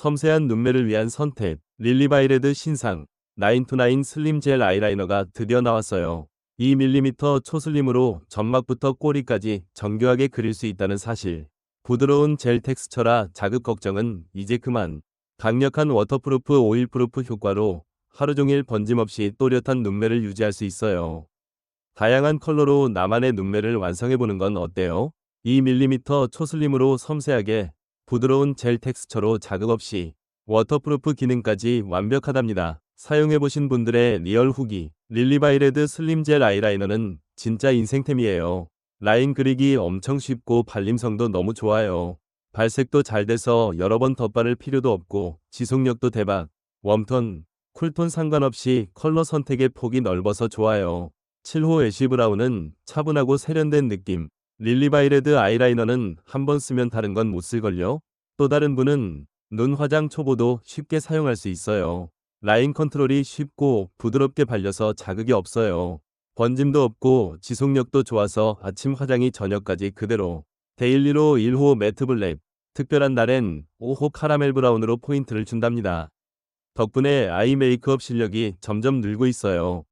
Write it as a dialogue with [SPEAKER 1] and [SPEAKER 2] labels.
[SPEAKER 1] 섬세한 눈매를 위한 선택, 릴리바이레드 신상, 929 슬림 젤 아이라이너가 드디어 나왔어요. 2mm 초슬림으로 점막부터 꼬리까지 정교하게 그릴 수 있다는 사실. 부드러운 젤 텍스처라 자극 걱정은 이제 그만. 강력한 워터프루프 오일프루프 효과로 하루 종일 번짐 없이 또렷한 눈매를 유지할 수 있어요. 다양한 컬러로 나만의 눈매를 완성해보는 건 어때요? 2mm 초슬림으로 섬세하게 부드러운 젤 텍스처로 자극 없이 워터프루프 기능까지 완벽하답니다. 사용해보신 분들의 리얼 후기 릴리바이레드 슬림 젤 아이라이너는 진짜 인생템이에요. 라인 그리기 엄청 쉽고 발림성도 너무 좋아요. 발색도 잘 돼서 여러 번 덧바를 필요도 없고 지속력도 대박. 웜톤, 쿨톤 상관없이 컬러 선택의 폭이 넓어서 좋아요. 7호 애쉬 브라운은 차분하고 세련된 느낌. 릴리바이레드 아이라이너는 한 번 쓰면 다른 건 못 쓸걸요? 또 다른 분은 눈 화장 초보도 쉽게 사용할 수 있어요. 라인 컨트롤이 쉽고 부드럽게 발려서 자극이 없어요. 번짐도 없고 지속력도 좋아서 아침 화장이 저녁까지 그대로. 데일리로 1호 매트 블랙, 특별한 날엔 5호 카라멜 브라운으로 포인트를 준답니다. 덕분에 아이 메이크업 실력이 점점 늘고 있어요.